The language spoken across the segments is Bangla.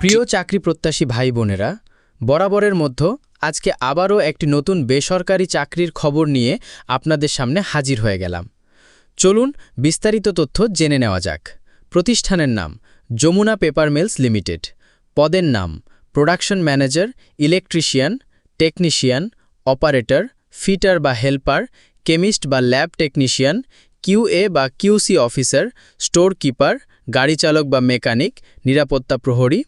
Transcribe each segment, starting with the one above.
প্রিয় চাকরি প্রত্যাশী ভাই বোনেরা বরাবরের মধ্যে আজকে আবারও একটি নতুন বেসরকারি চাকরির খবর নিয়ে আপনাদের সামনে হাজির হয়ে গেলাম। চলুন বিস্তারিত তথ্য জেনে নেওয়া যাক। প্রতিষ্ঠানের নাম যমুনা পেপার মিলস লিমিটেড। পদের নাম production manager, electrician, technician, operator, fitter বা হেল্পার, কেমিস্ট বা ল্যাব টেকনিশিয়ান কিউএ বা কিউসি অফিসার স্টোর কিপার গাড়ি চালক বা মেকানিক, নিরাপত্তা প্রহরী,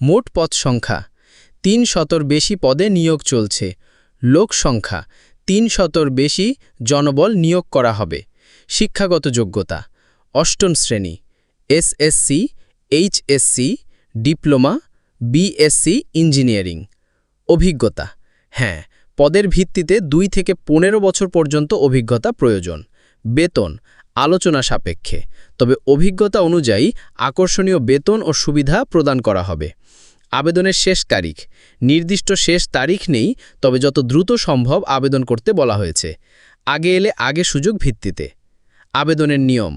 মোট পদ সংখ্যা, তিন শতর বেশি পদে নিয়োগ চলছে। লোক সংখ্যা, তিন শতর বেশি জনবল নিয়োগ করা হবে। শিক্ষাগত যোগ্যতা, অষ্টম শ্রেণি, SSC, HSC, diploma, BSc, engineering. অভিজ্ঞতা হ্যাঁ পদের ভিত্তিতে দুই থেকে পনেরো বছর পর্যন্ত অভিজ্ঞতা প্রয়োজন। বেতন আলোচনা সাপেক্ষে, তবে অভিজ্ঞতা অনুযায়ী আকর্ষণীয় বেতন ও সুবিধা প্রদান করা হবে। আবেদনের শেষ তারিখ, নির্দিষ্ট শেষ তারিখ নেই, তবে যত দ্রুত সম্ভব আবেদন করতে বলা হয়েছে। আগে এলে আগে সুযোগ ভিত্তিতে। আবেদনের নিয়ম,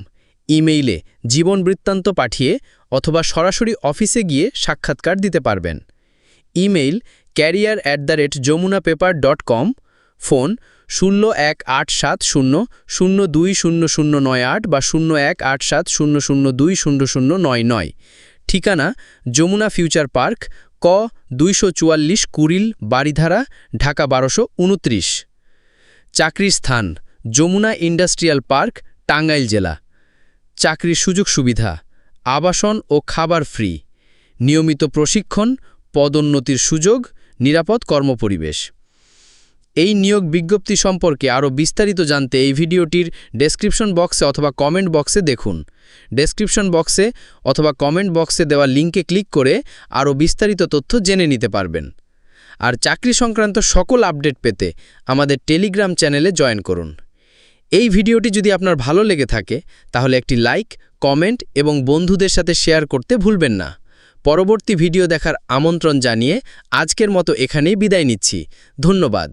ইমেইলে জীবন বৃত্তান্ত পাঠিয়ে অথবা সরাসরি অফিসে গিয়ে সাক্ষাৎকার দিতে পারবেন। Email career at the rate Jamuna paper dot com phone শূন্য এক আট সাত শূন্য শূন্য দুই শূন্য শূন্য নয় আট বা শূন্য এক আট সাত শূন্য শূন্য দুই শূন্য শূন্য নয় নয়। ঠিকানা, যমুনা ফিউচার পার্ক, ক দুইশো চুয়াল্লিশ কুড়িল বাড়িধারা ঢাকা বারোশো উনত্রিশ। চাকরির স্থান, যমুনা ইন্ডাস্ট্রিয়াল পার্ক, টাঙ্গাইল জেলা। চাকরির সুযোগ সুবিধা, আবাসন ও খাবার ফ্রি। নিয়মিত প্রশিক্ষণ, পদোন্নতির সুযোগ, নিরাপদ কর্মপরিবেশ। এই নিয়োগ বিজ্ঞপ্তি সম্পর্কে আরও বিস্তারিত জানতে এই ভিডিওটির ডেসক্রিপশন বক্সে অথবা কমেন্ট বক্সে দেখুন। ডেসক্রিপশন বক্সে অথবা কমেন্ট বক্সে দেওয়া লিঙ্কে ক্লিক করে আরও বিস্তারিত তথ্য জেনে নিতে পারবেন। আর চাকরি সংক্রান্ত সকল আপডেট পেতে আমাদের টেলিগ্রাম চ্যানেলে জয়েন করুন। এই ভিডিওটি যদি আপনার ভালো লেগে থাকে, তাহলে একটি লাইক, কমেন্ট এবং বন্ধুদের সাথে শেয়ার করতে ভুলবেন না। পরবর্তী ভিডিও দেখার আমন্ত্রণ জানিয়ে আজকের মতো এখানেই বিদায় নিচ্ছি। ধন্যবাদ।